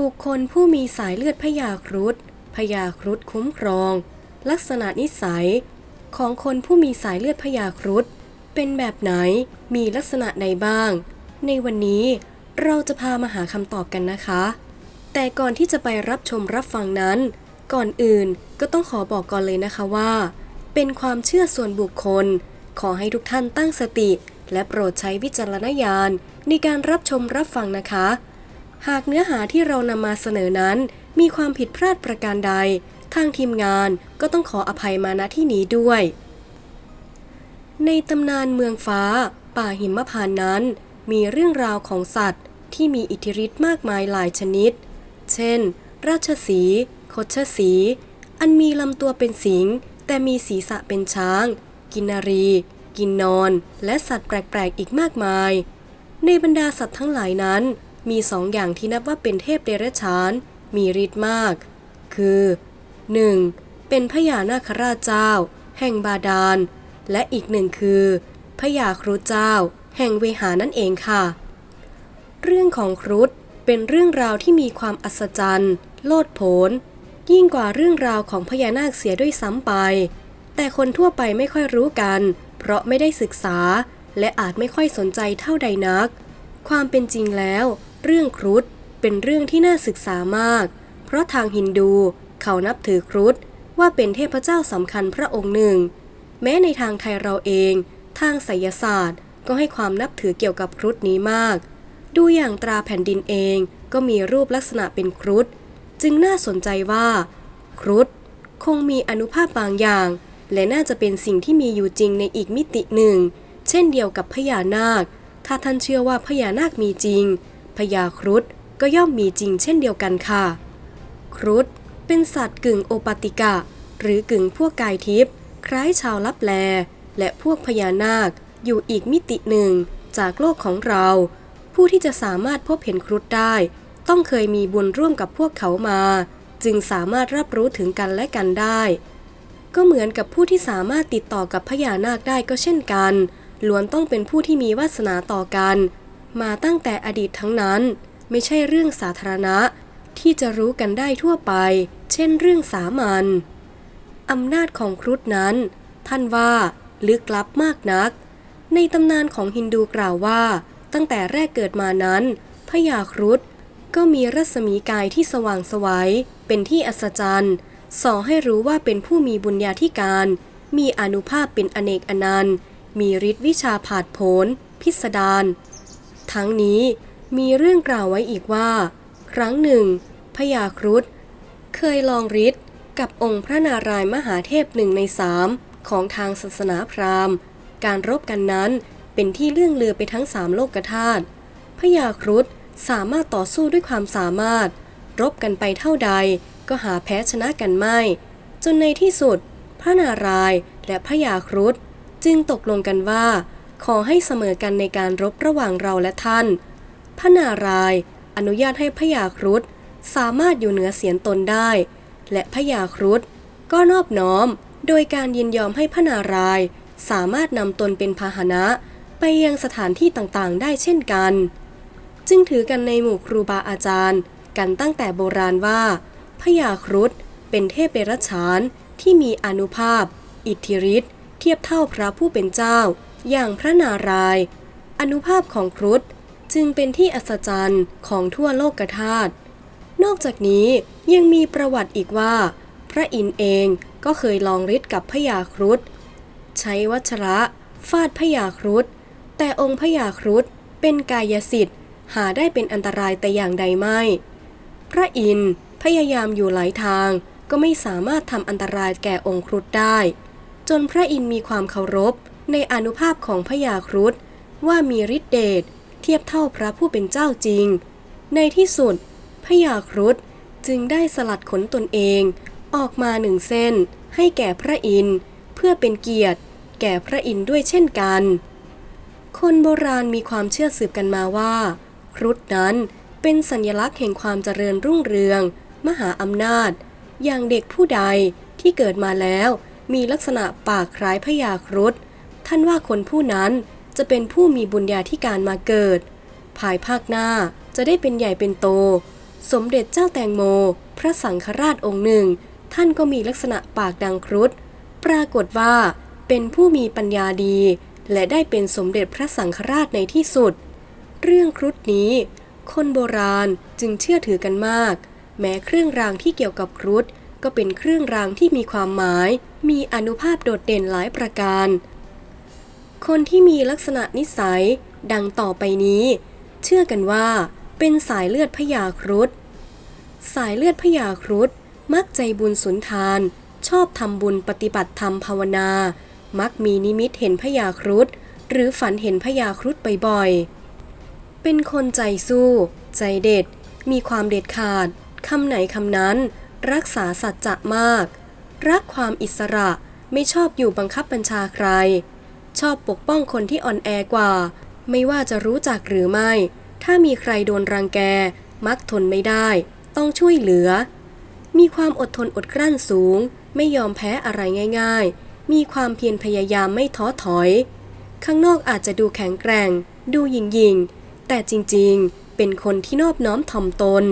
บุคคลผู้มีสายเลือดพยาครุฑพยาครุฑคุ้มครอง ลักษณะนิสัย ของคนผู้มีสายเลือดพยาครุฑเป็นแบบไหนมีลักษณะใดบ้าง ในวันนี้เราจะพามาหาคำตอบกันนะคะ แต่ก่อนที่จะไปรับชมรับฟังนั้น ก่อนอื่นก็ต้องขอบอกก่อนเลยนะคะว่า เป็นความเชื่อส่วนบุคคล ขอให้ทุกท่านตั้งสติ และโปรดใช้วิจารณญาณในการรับชมรับฟังนะคะ หากเนื้อหาที่เรานำมาเสนอนั้น มีความผิดพลาดประการใด ทางทีมงานก็ต้องขออภัยมาณที่นี้ด้วย ในตำนานเมืองฟ้า ป่าหิมพานตนั้น มีเรื่องราวของสัตว์ที่มีอิทธิฤทธิ์มากมายหลายชนิด เช่น ราชสีห์คชสี อันมีลำตัวเป็นสิง แต่มีศีรษะเป็นช้าง กินนารี กินนอน และสัตว์แปลก ๆ อีกมากมาย ในบรรดาสัตว์ทั้งหลายนั้น มีสองอย่างที่นับว่าเป็นเทพเดรัจฉาน มีฤทธิ์มาก คือ 1. เป็นพญานาคราชเจ้า แห่งบาดาล และอีกหนึ่งคือพญาครุฑเจ้า แห่งเวหานั่นเองค่ะ เรื่องของครุฑเป็นเรื่องราวที่มีความอัศจรรย์ โลดโผน ยิ่งกว่าเรื่องราวของพญานาคเสียด้วยซ้ำไป แต่คนทั่วไปไม่ค่อยรู้กัน เพราะไม่ได้ศึกษา และอาจไม่ค่อยสนใจเท่าใดนัก ความเป็นจริงแล้ว เรื่องครุฑเป็นเรื่องที่น่าศึกษามาก เพราะทางฮินดูเขานับถือครุฑว่าเป็นเทพเจ้าสำคัญพระองค์หนึ่ง แม้ในทางไทยเราเอง ทางไสยศาสตร์ ก็ให้ความนับถือเกี่ยวกับครุฑนี้มาก ดูอย่างตราแผ่นดินเองก็มีรูปลักษณะเป็นครุฑจึงน่าสนใจว่า ครุฑคงมีอนุภาพบางอย่าง และน่าจะเป็นสิ่งที่มีอยู่จริงในอีกมิติหนึ่ง เช่นเดียวกับพญานาค ถ้าท่านเชื่อว่าพญานาคมีจริง พญาครุฑก็ย่อมมีจริงเช่นเดียวกันค่ะ ครุฑเป็นสัตว์กึ่งโอปติกะ หรือกึ่งพวกกายทิพย์คล้ายชาวลับแล และพวกพญานาคอยู่อีกมิติหนึ่งจากโลกของเรา ผู้ที่จะสามารถพบเห็นครุฑได้ ต้องเคยมีบุญร่วมกับพวกเขามา จึงสามารถรับรู้ถึงกันและกันได้ ก็เหมือนกับผู้ที่สามารถติดต่อกับพญานาคได้ก็เช่นกันล้วนต้องเป็นผู้ที่มีวาสนาต่อกัน มาตั้งแต่อดีตทั้งนั้นไม่ใช่เรื่องสาธารณะ ที่จะรู้กันได้ทั่วไป เช่นเรื่องสามัญอำนาจของครุฑนั้น ท่านว่าลึกลับมากนัก ในตำนานของฮินดูกล่าวว่า ตั้งแต่แรกเกิดมานั้นพญาครุฑก็มีรัศมีกายที่สว่างสวัยเป็นที่อัศจรรย์ส่อให้รู้ว่าเป็นผู้มีบุญญาธิการ มีอนุภาพเป็นอเนกอนันต์ มีฤทธิ์วิชาผาดโผนพิสดาร ทั้งนี้มีเรื่องกล่าวไว้อีกว่า ครั้งหนึ่งพญาครุฑเคยลองฤทธิ์กับองค์พระนารายมหาเทพหนึ่งในสามของทางศาสนาพราหมณ์ การรบกันนั้นเป็นที่เลื่องเลือไปทั้งสามโลกธาตุพญาครุฑสามารถต่อสู้ด้วยความสามารถ รบกันไปเท่าใดก็หาแพ้ชนะกันไม่ จนในที่สุด พระนารายณ์และพญาครุฑจึงตกลงกันว่า ขอให้เสมอกันในการรบระหว่างเราและท่าน พระนารายณ์อนุญาตให้พญาครุฑสามารถอยู่เหนือเสียนตนได้ และพญาครุฑก็นอบน้อม โดยการยินยอมให้พระนารายณ์สามารถนำตนเป็นพาหนะไปยังสถานที่ต่างๆ ได้เช่นกัน จึงถือกันในหมู่ครูบาอาจารย์ กันตั้งแต่โบราณว่าพญาครุฑเป็นเทพเดรัจฉานที่มีอนุภาพ อิทธิฤทธิ์เทียบเท่าพระผู้เป็นเจ้า อย่างพระนารายณ์อนุภาพของครุฑจึงเป็นที่อัศจรรย์ของทั่วโลกธาตุนอกจากนี้ยังมีประวัติอีกว่า พระอินทร์เองก็เคยลองฤทธิ์กับพญาครุฑใช้วัชระฟาดพญาครุฑแต่องค์พญาครุฑเป็นกายสิทธิ์หาได้เป็นอันตรายแต่อย่างใดไม่ พระอินทร์พยายามอยู่หลายทางก็ไม่สามารถทำอันตรายแก่องค์ครุฑได้ จนพระอินทร์มีความเคารพ ในอนุภาพของพญาครุฑว่ามีฤทธิเดชเทียบเท่าพระผู้เป็นเจ้าจริง ในที่สุดพญาครุฑจึงได้สลัดขนตนเองออกมาหนึ่งเส้นให้แก่พระอินทร์เพื่อเป็นเกียรติ แก่พระอินทร์ด้วยเช่นกัน คนโบราณมีความเชื่อสืบกันมาว่า ครุฑนั้นเป็นสัญลักษณ์แห่งความเจริญรุ่งเรือง มหาอำนาจ อย่างเด็กผู้ใดที่เกิดมาแล้วมีลักษณะปากคล้ายพญาครุฑ ท่านว่าคนผู้นั้นจะเป็นผู้มีบุญญาธิการมาเกิด ภายภาคหน้าจะได้เป็นใหญ่เป็นโต สมเด็จเจ้าแตงโม พระสังฆราชองค์หนึ่ง ท่านก็มีลักษณะปากดังครุฑปรากฏว่าเป็นผู้มีปัญญาดี และได้เป็นสมเด็จพระสังฆราชในที่สุด เรื่องครุฑนี้ คนโบราณจึงเชื่อถือกันมาก แม้เครื่องรางที่เกี่ยวกับครุฑก็เป็นเครื่องรางที่มีความหมาย มีอนุภาพโดดเด่นหลายประการ คนที่มีลักษณะนิสัยดังต่อไปนี้ เชื่อกันว่า เป็นสายเลือดพญาครุฑสายเลือดพญาครุฑมักใจบุญสุนทาน ชอบทำบุญปฏิบัติธรรมภาวนา มักมีนิมิตเห็นพญาครุฑหรือฝันเห็นพญาครุฑบ่อยๆ เป็นคนใจสู้ ใจเด็ด มีความเด็ดขาดคำไหนคำนั้น รักษาสัจจะมาก รักความอิสระไม่ชอบอยู่บังคับบัญชาใคร ชอบปกป้องคนที่อ่อนแอกว่า ไม่ว่าจะรู้จักหรือไม่ ถ้ามีใครโดนรังแก มักทนไม่ได้ ต้องช่วยเหลือ มีความอดทนอดกลั้นสูง ไม่ยอมแพ้อะไรง่าย ๆ มีความเพียรพยายามไม่ท้อถอย ข้างนอกอาจจะดูแข็งแกร่ง ดูหยิ่งยิงแต่จริงๆ เป็นคนที่นอบน้อมถ่อมตน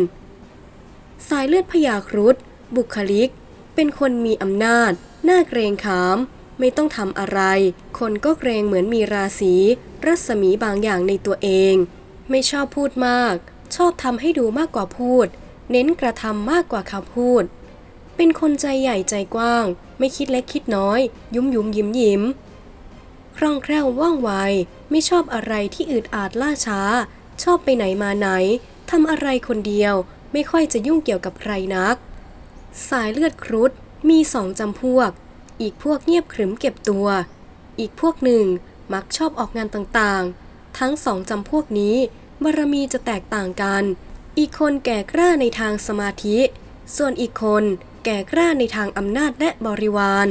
สายเลือดพยาครุฑบุคลิก เป็นคนมีอำนาจน่าเกรงขาม ไม่ต้องทำอะไร คนก็เกรงเหมือนมีราศี รัศมีบางอย่างในตัวเอง ไม่ชอบพูดมาก ชอบทำให้ดูมากกว่าพูด เน้นกระทำมากกว่าคำพูด เป็นคนใจใหญ่ใจกว้าง ไม่คิดเล็กคิดน้อย ยุ้มยุ้มยิ้มยิ้มคล่องแคล่วว่องไว ไม่ชอบอะไรที่อืดอาดล่าช้า ชอบไปไหนมาไหนทำอะไรคนเดียว ไม่ค่อยจะยุ่งเกี่ยวกับใครนัก สายเลือดครุฑมีสองจำพวก อีกพวกเงียบขรึมเก็บตัว อีกพวกหนึ่งมักชอบออกงานต่างๆ ทั้งสองจำพวกนี้บารมีจะแตกต่างกัน อีกคนแก่กล้าในทางสมาธิ ส่วนอีกคนแก่กล้าในทางอำนาจและบริวาร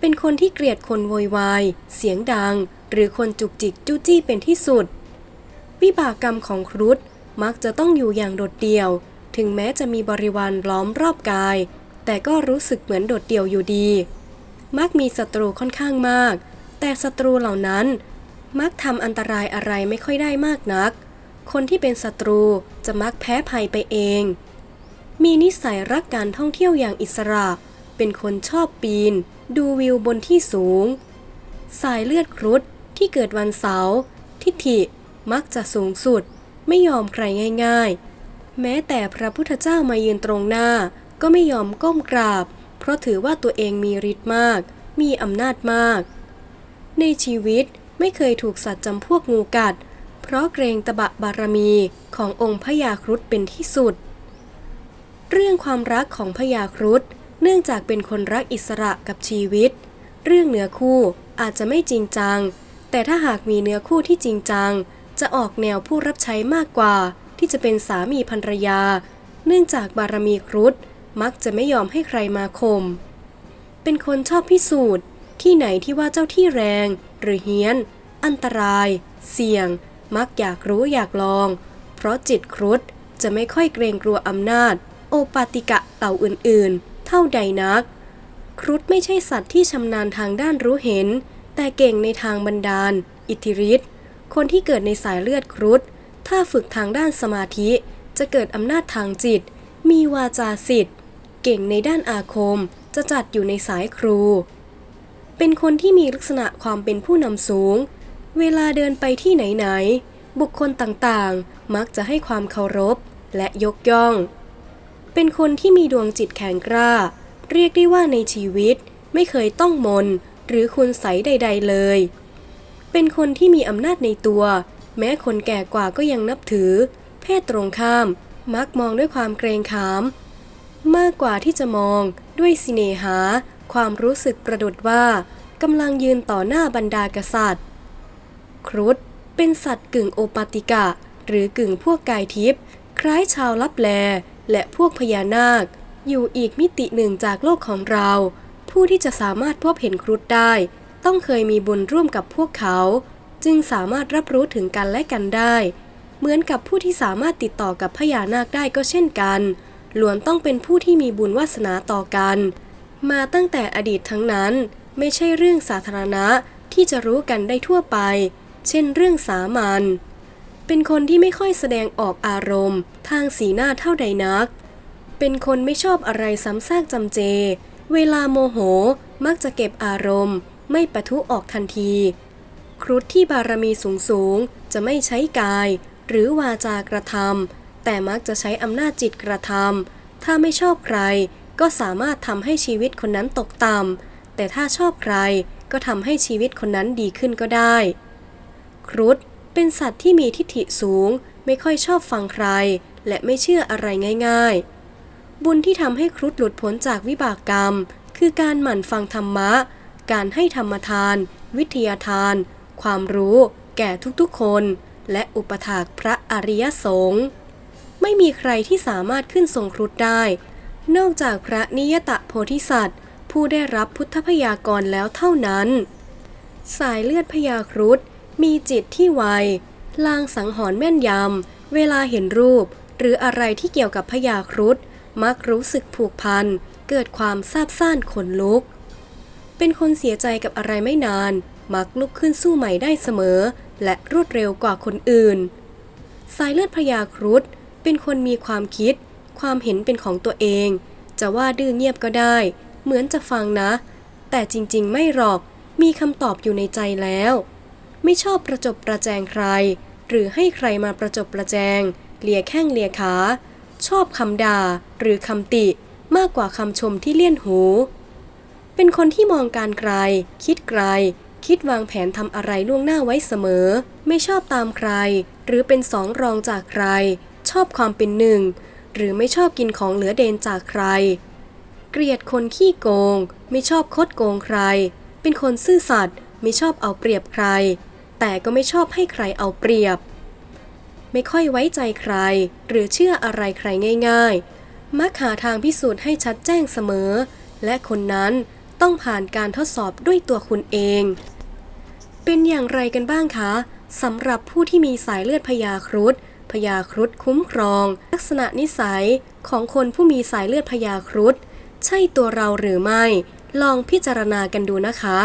เป็นคนที่เกลียดคนโวยวาย เสียงดัง หรือคนจุกจิกจู้จี้เป็นที่สุด วิบากกรรมของครุฑมักจะต้องอยู่อย่างโดดเดี่ยว ถึงแม้จะมีบริวารล้อมรอบกาย แต่ก็รู้สึกเหมือนโดดเดี่ยวอยู่ดี มักมีศัตรูค่อนข้างมาก แต่ศัตรูเหล่านั้น มักทำอันตรายอะไรไม่ค่อยได้มากนัก คนที่เป็นศัตรูจะมักแพ้ภัยไปเอง มีนิสัยรักการท่องเที่ยวอย่างอิสระ เป็นคนชอบปีน ดูวิวบนที่สูง สายเลือดครุฑที่เกิดวันเสาร์ทิฐิมักจะสูงสุด ไม่ยอมใครง่าย ๆ แม้แต่พระพุทธเจ้ามายืนตรงหน้าก็ไม่ยอมก้มกราบ เพราะถือว่าตัวเองมีฤทธิ์มาก มีอำนาจมาก ในชีวิตไม่เคยถูกสัตว์จำพวกงูกัด เพราะเกรงตบะบารมีขององค์พญาครุฑเป็นที่สุด เรื่องความรักของพญาครุฑเนื่องจากเป็นคนรักอิสระกับชีวิต เรื่องเนื้อคู่อาจจะไม่จริงจัง แต่ถ้าหากมีเนื้อคู่ที่จริงจัง จะออกแนวผู้รับใช้มากกว่า ที่จะเป็นสามีภรรยา เนื่องจากบารมีครุฑ มักจะไม่ยอมให้ใครมาข่มเป็นคนชอบพิสูจน์ ที่ไหนที่ว่าเจ้าที่แรง หรือเฮี้ยน อันตราย เสี่ยง มักอยากรู้อยากลอง เพราะจิตครุฑจะไม่ค่อยเกรงกลัวอำนาจ โอปาติกะเหล่าอื่นๆ เท่าใดนัก ครุฑไม่ใช่สัตว์ที่ชำนาญทางด้านรู้เห็น แต่เก่งในทางบันดาล อิทธิฤทธิ์คนที่เกิดในสายเลือดครุฑถ้าฝึกทางด้านสมาธิจะเกิดอำนาจทางจิต มีวาจาสิทธิ์ เก่งในด้านอาคม จะจัดอยู่ในสายครู เป็นคนที่มีลักษณะความเป็นผู้นำสูง เวลาเดินไปที่ไหนๆ บุคคลต่างๆ มักจะให้ความเคารพและยกย่อง เป็นคนที่มีดวงจิตแข็งกร้า เรียกได้ว่าในชีวิตไม่เคยต้องมน หรือคุณใสใด ๆเลย เป็นคนที่มีอำนาจในตัว แม้คนแก่กว่าก็ยังนับถือ เพศตรงข้าม มักมองด้วยความเกรงขาม มากกว่าที่จะมองด้วยสิเนหา ความรู้สึกประดุดว่ากำลังยืนต่อหน้าบรรดากษัตริย์ ครุฑเป็นสัตว์กึ่งโอปาติกะ หรือกึ่งพวกกายทิพย์คล้ายชาวลับแล และพวกพญานาค อยู่อีกมิติหนึ่งจากโลกของเรา ผู้ที่จะสามารถพบเห็นครุฑได้ ต้องเคยมีบุญร่วมกับพวกเขา จึงสามารถรับรู้ถึงกันและกันได้ เหมือนกับผู้ที่สามารถติดต่อกับพญานาคได้ก็เช่นกัน ล้วนต้องเป็นผู้ที่มีบุญวาสนาต่อกัน มาตั้งแต่อดีตทั้งนั้นไม่ใช่เรื่องสาธารณะที่จะรู้กันได้ทั่วไป เช่นเรื่องสามัญเป็นคนที่ไม่ค่อยแสดงออกอารมณ์ ทางสีหน้าเท่าใดนัก เป็นคนไม่ชอบอะไรซ้ำซากจำเจ เวลาโมโหมักจะเก็บอารมณ์ ไม่ปะทุออกทันที ครุฑที่บารมีสูงสูงจะไม่ใช้กาย หรือวาจากระทำ แต่มักจะใช้อำนาจจิตกระทำถ้าไม่ชอบใคร ก็สามารถทำให้ชีวิตคนนั้นตกต่ำแต่ถ้าชอบใครก็ทำให้ชีวิตคนนั้นดีขึ้นก็ได้ ครุฑเป็นสัตว์ที่มีทิฐิสูง ไม่ค่อยชอบฟังใคร และไม่เชื่ออะไรง่าย ๆ บุญที่ทำให้ครุฑหลุดพ้นจากวิบากกรรม คือการหมั่นฟังธรรมะ การให้ธรรมทาน วิทยาทาน ความรู้ แก่ทุกๆคน และอุปถากพระอริยสงฆ์ ไม่มีใครที่สามารถขึ้นทรงครุฑได้ นอกจากพระนิยตะโพธิสัตว์ ผู้ได้รับพุทธพยากรแล้วเท่านั้น สายเลือดพญาครุฑมีจิตที่ไว ลางสังหรณ์แม่นยำ เวลาเห็นรูป หรืออะไรที่เกี่ยวกับพญาครุฑมักรู้สึกผูกพัน เกิดความซาบซ่านขนลุก เป็นคนเสียใจกับอะไรไม่นาน มักลุกขึ้นสู้ใหม่ได้เสมอ และรวดเร็วกว่าคนอื่น สายเลือดพญาครุฑ เป็นคนมีความคิด ความเห็นเป็นของตัวเอง จะว่าดื้อเงียบก็ได้ เหมือนจะฟังนะ แต่จริงๆ ไม่หรอก มีคำตอบอยู่ในใจแล้ว ไม่ชอบประจบประแจงใคร หรือให้ใครมาประจบประแจง เลียแข้งเลียขา ชอบคำด่า หรือคำติมากกว่าคำชมที่เลี่ยนหู เป็นคนที่มองการไกล คิดไกล คิดวางแผนทำอะไรล่วงหน้าไว้เสมอ ไม่ชอบตามใคร หรือเป็นสองรองจากใคร ชอบความเป็นหนึ่ง หรือไม่ชอบกินของเหลือเดนจากใคร เกลียดคนขี้โกง ไม่ชอบคดโกงใคร เป็นคนซื่อสัตย์ไม่ชอบเอาเปรียบใคร แต่ก็ไม่ชอบให้ใครเอาเปรียบ ไม่ค่อยไว้ใจใคร หรือเชื่ออะไรใครง่าย ๆ มักหาทางพิสูจน์ให้ชัดแจ้งเสมอ และคนนั้นต้องผ่านการทดสอบด้วยตัวคุณเอง เป็นอย่างไรกันบ้างคะสำหรับผู้ที่มีสายเลือดพญาครุฑ พญาครุฑคุ้มครอง ลักษณะนิสัยของคนผู้มีสายเลือดพญาครุฑใช่ตัวเราหรือไม่ ลองพิจารณากันดูนะคะ